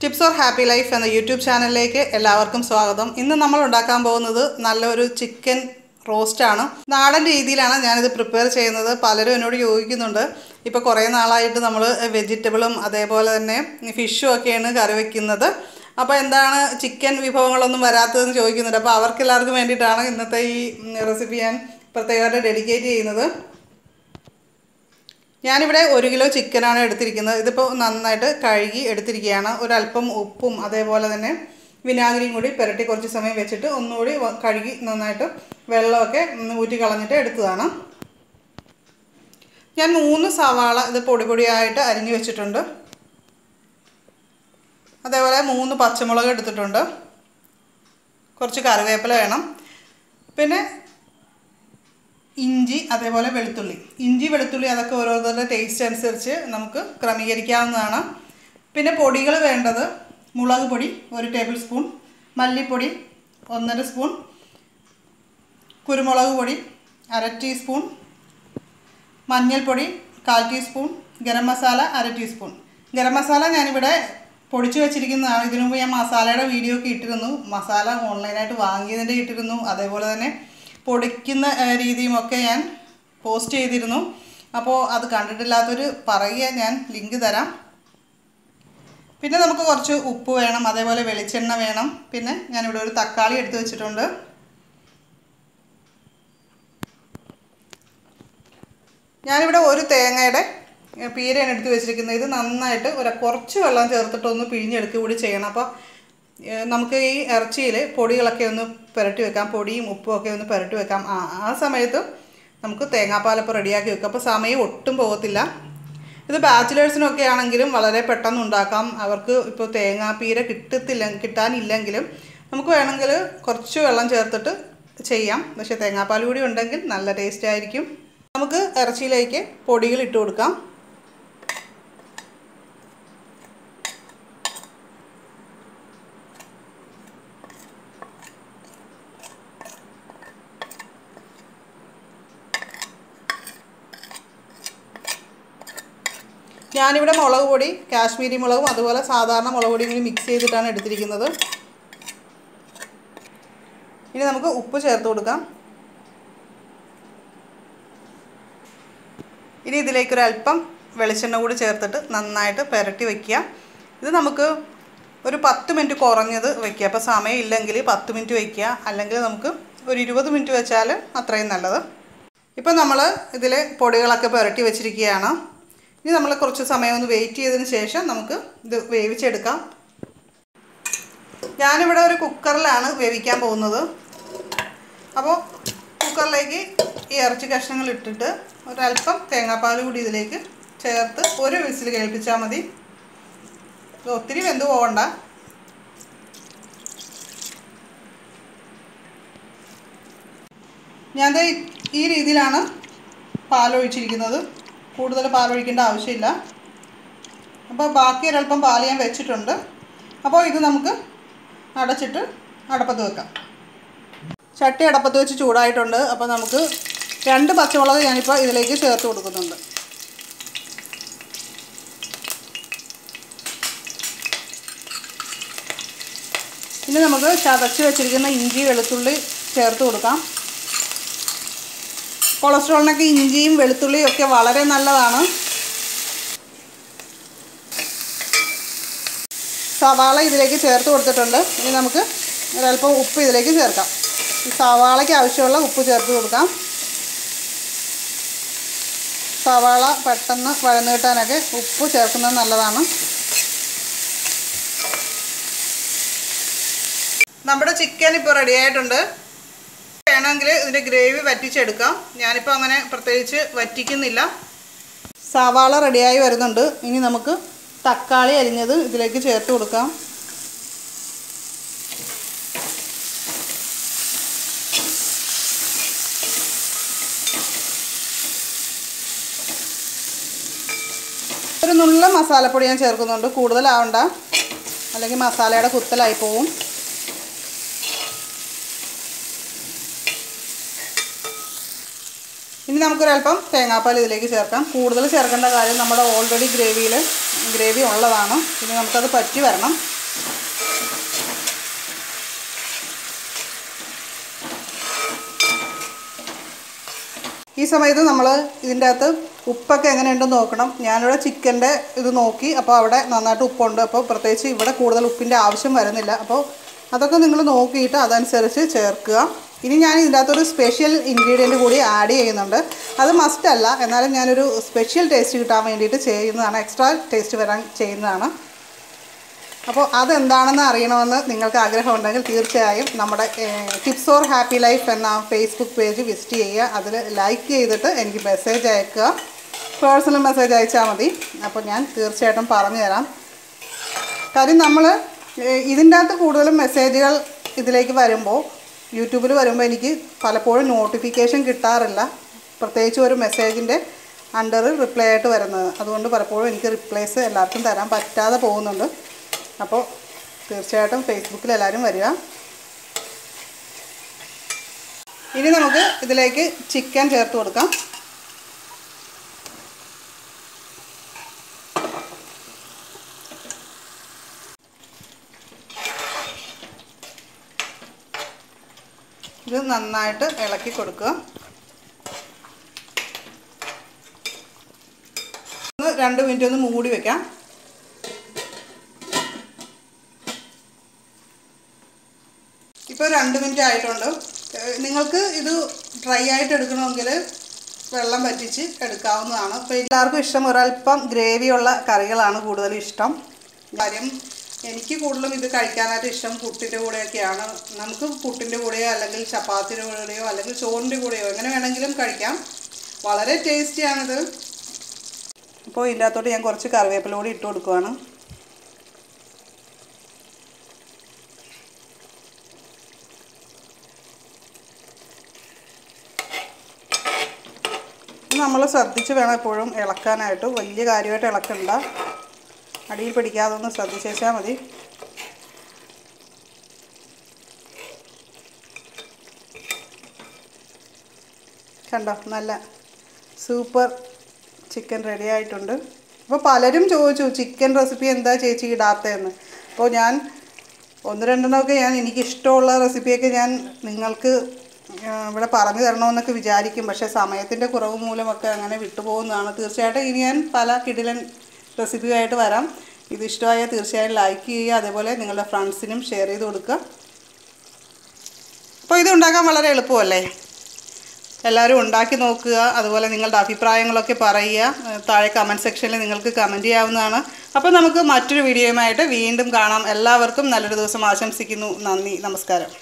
Tips or happy life എന്ന YouTube ചാനലിലേക്ക് എല്ലാവർക്കും സ്വാഗതം. ഇന്ന് നമ്മൾ ഉണ്ടാക്കാൻ പോകുന്നത് നല്ലൊരു ചിക്കൻ റോസ്റ്റാണ് നാടൻ രീതിയിലാണ് ഞാനിത് പ്രിപ്പയർ ചെയ്യുന്നത്. പലരും എന്നോട് ചോദിക്കുന്നുണ്ട്. ഇപ്പോൾ കുറേ നാളായിട്ട് നമ്മൾ വെജിറ്റബിളും അതേപോലെ തന്നെ ഫിഷും ഒക്കെയാണ് കറി വയ്ക്കുന്നത് അപ്പോൾ എന്താണ് ചിക്കൻ വിഭവങ്ങളൊന്നും വരാത്തതെന്ന് ചോദിക്കുന്നുണ്ട്. അപ്പോൾ അവർക്കെല്ലാവർക്കും വേണ്ടിയിട്ടാണ് ഇന്നത്തെ ഈ റെസിപ്പി ഞാൻ പ്രത്യേകമായിട്ട് ഡെഡിക്കേറ്റ് ചെയ്യുന്നത്. ഞാനിവിടെ ഒരു കിലോ ചിക്കനാണ് എടുത്തിരിക്കുന്നത്. ഇതിപ്പോൾ നന്നായിട്ട് കഴുകി എടുത്തിരിക്കുകയാണ്. ഒരല്പം ഉപ്പും അതേപോലെ തന്നെ വിനാഗിരിയും കൂടി പുരട്ടി കുറച്ച് സമയം വെച്ചിട്ട് ഒന്നുകൂടി കഴുകി നന്നായിട്ട് വെള്ളമൊക്കെ ഊറ്റി കളഞ്ഞിട്ട് എടുത്തതാണ്. ഞാൻ മൂന്ന് സവാള ഇത് പൊടി പൊടിയായിട്ട് അരിഞ്ഞു വെച്ചിട്ടുണ്ട്. അതേപോലെ മൂന്ന് പച്ചമുളക് എടുത്തിട്ടുണ്ട്. കുറച്ച് കറിവേപ്പില വേണം. പിന്നെ ഇഞ്ചി അതേപോലെ വെളുത്തുള്ളി. ഇഞ്ചി വെളുത്തുള്ളി അതൊക്കെ ഓരോരുത്തരുടെ ടേസ്റ്റ് അനുസരിച്ച് നമുക്ക് ക്രമീകരിക്കാവുന്നതാണ്. പിന്നെ പൊടികൾ വേണ്ടത് മുളക് പൊടി ഒരു ടേബിൾ സ്പൂൺ മല്ലിപ്പൊടി ഒന്നര സ്പൂൺ കുരുമുളക് പൊടി അര ടീസ്പൂൺ മഞ്ഞൾപ്പൊടി കാൽ ടീസ്പൂൺ ഗരം മസാല അര ടീസ്പൂൺ ഗരം മസാല ഞാനിവിടെ പൊടിച്ചു വെച്ചിരിക്കുന്നതാണ്. ഇതിനു മുമ്പ് ഞാൻ മസാലയുടെ വീഡിയോ ഒക്കെ ഇട്ടിരുന്നു. മസാല ഓൺലൈനായിട്ട് വാങ്ങിയതിന്റെ ഇട്ടിരുന്നു. അതേപോലെ തന്നെ പൊടിക്കുന്ന രീതിയുമൊക്കെ ഞാൻ പോസ്റ്റ് ചെയ്തിരുന്നു. അപ്പോൾ അത് കണ്ടിട്ടില്ലാത്തൊരു പറയുക ഞാൻ ലിങ്ക് തരാം. പിന്നെ നമുക്ക് കുറച്ച് ഉപ്പ് വേണം അതേപോലെ വെളിച്ചെണ്ണ വേണം. പിന്നെ ഞാനിവിടെ ഒരു തക്കാളി എടുത്ത് വെച്ചിട്ടുണ്ട്. ഞാനിവിടെ ഒരു തേങ്ങയുടെ പീരയാണ് എടുത്ത് വെച്ചിരിക്കുന്നത്. ഇത് നന്നായിട്ട് ഒരു കുറച്ച് വെള്ളം ചേർത്തിട്ടൊന്ന് പിഴിഞ്ഞെടുക്കുക കൂടി ചെയ്യണം. അപ്പോൾ നമുക്ക് ഈ ഇറച്ചിയിൽ പൊടികളൊക്കെ ഒന്ന് പുരട്ടി വെക്കാം. പൊടിയും ഉപ്പും ഒക്കെ ഒന്ന് പുരട്ടി വെക്കാം. ആ ആ സമയത്ത് നമുക്ക് തേങ്ങാപ്പാലപ്പം റെഡിയാക്കി വെക്കാം. അപ്പോൾ സമയം ഒട്ടും പോകത്തില്ല. ഇത് ബാച്ചിലേഴ്സിനൊക്കെ ആണെങ്കിലും വളരെ പെട്ടെന്ന് ഉണ്ടാക്കാം. അവർക്ക് ഇപ്പോൾ തേങ്ങാപ്പീര കിട്ടത്തില്ല കിട്ടാനില്ലെങ്കിലും നമുക്ക് വേണമെങ്കിൽ കുറച്ച് വെള്ളം ചേർത്തിട്ട് ചെയ്യാം. പക്ഷേ തേങ്ങാപ്പാൽ കൂടി ഉണ്ടെങ്കിൽ നല്ല ടേസ്റ്റ് ആയിരിക്കും. നമുക്ക് ഇറച്ചിയിലേക്ക് പൊടികൾ ഇട്ട് കൊടുക്കാം. ഞാനിവിടെ മുളക് പൊടി കാശ്മീരി മുളകും അതുപോലെ സാധാരണ മുളക് പൊടിയും കൂടി മിക്സ് ചെയ്തിട്ടാണ് എടുത്തിരിക്കുന്നത്. ഇനി നമുക്ക് ഉപ്പ് ചേർത്ത് കൊടുക്കാം. ഇനി ഇതിലേക്കൊരല്പം വെളിച്ചെണ്ണ കൂടി ചേർത്തിട്ട് നന്നായിട്ട് പുരട്ടി വയ്ക്കുക ഇത് നമുക്ക് ഒരു പത്ത് മിനിറ്റ് കുറഞ്ഞത് വയ്ക്കുക അപ്പോൾ സമയം ഇല്ലെങ്കിൽ പത്ത് മിനിറ്റ് വയ്ക്കുക അല്ലെങ്കിൽ നമുക്ക് ഒരു ഇരുപത് മിനിറ്റ് വെച്ചാൽ അത്രയും നല്ലത്. ഇപ്പം നമ്മൾ ഇതിൽ പൊടികളൊക്കെ പുരട്ടി വെച്ചിരിക്കുകയാണ്. ഇനി നമ്മൾ കുറച്ച് സമയം ഒന്ന് വെയിറ്റ് ചെയ്തതിന് ശേഷം നമുക്ക് ഇത് വേവിച്ചെടുക്കാം. ഞാനിവിടെ ഒരു കുക്കറിലാണ് വേവിക്കാൻ പോകുന്നത്. അപ്പോൾ കുക്കറിലേക്ക് ഈ ഇറച്ചി കഷ്ണങ്ങൾ ഇട്ടിട്ട് ഒരല്പം തേങ്ങാപ്പാൽ കൂടി ഇതിലേക്ക് ചേർത്ത് ഒരു വിസിൽ കേൾപ്പിച്ചാൽ മതി. ഇത് ഒത്തിരി വെന്ത് പോകണ്ട ദേ ഈ രീതിയിലാണ് പാലൊഴിച്ചിരിക്കുന്നത്. കൂടുതൽ പാലൊഴിക്കേണ്ട ആവശ്യമില്ല. അപ്പോൾ ബാക്കി ഒരല്പം പാൽ ഞാൻ വെച്ചിട്ടുണ്ട്. അപ്പോൾ ഇത് നമുക്ക് അടച്ചിട്ട് അടപ്പത്ത് വെക്കാം. ചട്ടി അടപ്പത്ത് വെച്ച് ചൂടായിട്ടുണ്ട്. അപ്പോൾ നമുക്ക് രണ്ട് പച്ചമുളക് ഞാനിപ്പോൾ ഇതിലേക്ക് ചേർത്ത് കൊടുക്കുന്നുണ്ട്. ഇനി നമുക്ക് ചതച്ച് വെച്ചിരിക്കുന്ന ഇഞ്ചി വെളുത്തുള്ളി ചേർത്ത് കൊടുക്കാം. കൊളസ്ട്രോളിനൊക്കെ ഇഞ്ചിയും വെളുത്തുള്ളിയും ഒക്കെ വളരെ നല്ലതാണ്. സവാള ഇതിലേക്ക് ചേർത്ത് കൊടുത്തിട്ടുണ്ട്. ഇനി നമുക്ക് ഒരല്പം ഉപ്പ് ഇതിലേക്ക് ചേർക്കാം. ഈ സവാളയ്ക്ക് ആവശ്യമുള്ള ഉപ്പ് ചേർത്ത് കൊടുക്കാം. സവാള പെട്ടെന്ന് വഴന്നു കിട്ടാനൊക്കെ ഉപ്പ് ചേർക്കുന്നത് നല്ലതാണ്. നമ്മുടെ ചിക്കൻ ഇപ്പോൾ റെഡി ആയിട്ടുണ്ട്. വേണമെങ്കിൽ ഇതിന്റെ ഗ്രേവി വറ്റിച്ചെടുക്കാം. ഞാനിപ്പോൾ അങ്ങനെ പ്രത്യേകിച്ച് വറ്റിക്കുന്നില്ല. സവാള റെഡിയായി വരുന്നുണ്ട്. ഇനി നമുക്ക് തക്കാളി അരിഞ്ഞത് ഇതിലേക്ക് ചേർത്ത് കൊടുക്കാം. ഒരു നുള്ള മസാലപ്പൊടി ഞാൻ ചേർക്കുന്നുണ്ട്. കൂടുതലാവണ്ട. അല്ലെങ്കിൽ മസാലയുടെ കുത്തലായി പോവും. ഇനി നമുക്കൊരല്പം തേങ്ങാപ്പാൽ ഇതിലേക്ക് ചേർക്കാം. കൂടുതൽ ചേർക്കേണ്ട കാര്യം നമ്മുടെ ഓൾറെഡി ഗ്രേവിയിൽ ഗ്രേവി ഉള്ളതാണ്. ഇനി നമുക്കത് പറ്റി വരണം. ഈ സമയത്ത് നമ്മൾ ഇതിന്റെ അകത്ത് ഉപ്പൊക്കെ എങ്ങനെയുണ്ടെന്ന് നോക്കണം. ഞാനിവിടെ ചിക്കന്റെ ഇത് നോക്കി അപ്പോൾ അവിടെ നന്നായിട്ട് ഉപ്പുണ്ട്. അപ്പോൾ പ്രത്യേകിച്ച് ഇവിടെ കൂടുതൽ ഉപ്പിന്റെ ആവശ്യം വരുന്നില്ല. അപ്പോൾ അതൊക്കെ നിങ്ങൾ നോക്കിയിട്ട് അതനുസരിച്ച് ചേർക്കുക. ഇനി ഞാൻ ഇതിന്റെ അകത്തൊരു സ്പെഷ്യൽ ഇൻഗ്രീഡിയന്റ് കൂടി ആഡ് ചെയ്യുന്നുണ്ട്. അത് മസ്റ്റ് അല്ല. എന്നാലും ഞാനൊരു സ്പെഷ്യൽ ടേസ്റ്റ് കിട്ടാൻ വേണ്ടിയിട്ട് ചെയ്യുന്നതാണ്. എക്സ്ട്രാ ടേസ്റ്റ് വരാൻ ചെയ്യുന്നതാണ്. അപ്പോൾ അതെന്താണെന്ന് അറിയണമെന്ന് നിങ്ങൾക്ക് ആഗ്രഹമുണ്ടെങ്കിൽ തീർച്ചയായും നമ്മുടെ ടിപ്സ് ഓർ ഹാപ്പി ലൈഫ് എന്ന ഫേസ്ബുക്ക് പേജ് വിസിറ്റ് ചെയ്യുക. അതിൽ ലൈക്ക് ചെയ്തിട്ട് എനിക്ക് മെസ്സേജ് അയക്കുക. പേഴ്സണൽ മെസ്സേജ് അയച്ചാൽ മതി. അപ്പോൾ ഞാൻ തീർച്ചയായിട്ടും പറഞ്ഞു തരാം. കാര്യം നമ്മൾ ഇതിന്റെ അകത്ത് കൂടുതലും മെസ്സേജുകൾ ഇതിലേക്ക് വരുമ്പോൾ യൂട്യൂബിൽ വരുമ്പോൾ എനിക്ക് പലപ്പോഴും നോട്ടിഫിക്കേഷൻ കിട്ടാറില്ല. പ്രത്യേകിച്ച് ഒരു മെസ്സേജിന്റെ അണ്ടർ റിപ്ലൈ ആയിട്ട് വരുന്നത്. അതുകൊണ്ട് പലപ്പോഴും എനിക്ക് റിപ്ലൈസ് എല്ലാവർക്കും തരാൻ പറ്റാതെ പോകുന്നുണ്ട്. അപ്പോൾ തീർച്ചയായിട്ടും ഫേസ്ബുക്കിൽ എല്ലാവരും വരിക. ഇനി നമുക്ക് ഇതിലേക്ക് ചിക്കൻ ചേർത്ത് കൊടുക്കാം. ഇത് നന്നായിട്ട് ഇളക്കി കൊടുക്കുക. ഒന്ന് രണ്ട് മിനിറ്റ് ഒന്ന് മൂടി വെക്കാം. ഇപ്പോൾ രണ്ട് മിനിറ്റ് ആയിട്ടുണ്ട്. നിങ്ങൾക്ക് ഇത് ഡ്രൈ ആയിട്ട് എടുക്കണമെങ്കിൽ വെള്ളം പറ്റിച്ച് എടുക്കാവുന്നതാണ്. അപ്പോൾ എല്ലാവർക്കും ഇഷ്ടം. ഒരല്പം ഗ്രേവിയുള്ള കറികളാണ് കൂടുതലും ഇഷ്ടം. കാര്യം എനിക്ക് കൂടുതലും ഇത് കഴിക്കാനായിട്ട് ഇഷ്ടം പുട്ടിന്റെ കൂടെയൊക്കെയാണ്. നമുക്ക് പുട്ടിന്റെ കൂടെയോ അല്ലെങ്കിൽ ചപ്പാത്തിന്റെ കൂടെയോ അല്ലെങ്കിൽ ചോറിന്റെ കൂടെയോ എങ്ങനെ വേണമെങ്കിലും കഴിക്കാം. വളരെ ടേസ്റ്റിയാണിത്. അപ്പോൾ അകത്തോട്ട് ഞാൻ കുറച്ച് കറിവേപ്പില കൂടി ഇട്ട് കൊടുക്കുവാണ്. നമ്മൾ ശ്രദ്ധിച്ച് വേണം എപ്പോഴും ഇളക്കാനായിട്ട്. വലിയ കാര്യമായിട്ട് ഇളക്കണ്ട. അടിയിൽ പിടിക്കാതെ ഒന്ന് ശ്രദ്ധിച്ചാൽ മതി. കണ്ടോ? നല്ല സൂപ്പർ ചിക്കൻ റെഡി ആയിട്ടുണ്ട്. അപ്പോൾ പലരും ചോദിച്ചു ചിക്കൻ റെസിപ്പി എന്താ ചേച്ചി ഇടാത്തതെന്ന്? അപ്പോൾ ഞാൻ ഒന്ന് രണ്ടെണ്ണമൊക്കെ ഞാൻ എനിക്കിഷ്ടമുള്ള റെസിപ്പിയൊക്കെ ഞാൻ നിങ്ങൾക്ക് ഇവിടെ പറഞ്ഞു തരണമെന്നൊക്കെ വിചാരിക്കും. പക്ഷേ സമയത്തിന്റെ കുറവ് മൂലമൊക്കെ അങ്ങനെ വിട്ടുപോകുന്നതാണ്. തീർച്ചയായിട്ടും ഇനി ഞാൻ പല കിടിലൻ റെസിപ്പിയായിട്ട് വരാം. ഇത് ഇഷ്ടമായാൽ തീർച്ചയായും ലൈക്ക് ചെയ്യുക അതേപോലെ നിങ്ങളുടെ ഫ്രണ്ട്സിനും ഷെയർ ചെയ്ത് കൊടുക്കുക. അപ്പോൾ ഇത് ഉണ്ടാക്കാൻ വളരെ എളുപ്പമല്ലേ? എല്ലാവരും ഉണ്ടാക്കി നോക്കുക അതുപോലെ നിങ്ങളുടെ അഭിപ്രായങ്ങളൊക്കെ പറയുക. താഴെ കമന്റ് സെക്ഷനിൽ നിങ്ങൾക്ക് കമന്റ് ചെയ്യാവുന്നതാണ്. അപ്പോൾ നമുക്ക് മറ്റൊരു വീഡിയോയുമായിട്ട് വീണ്ടും കാണാം. എല്ലാവർക്കും നല്ലൊരു ദിവസം ആശംസിക്കുന്നു. നന്ദി നമസ്കാരം.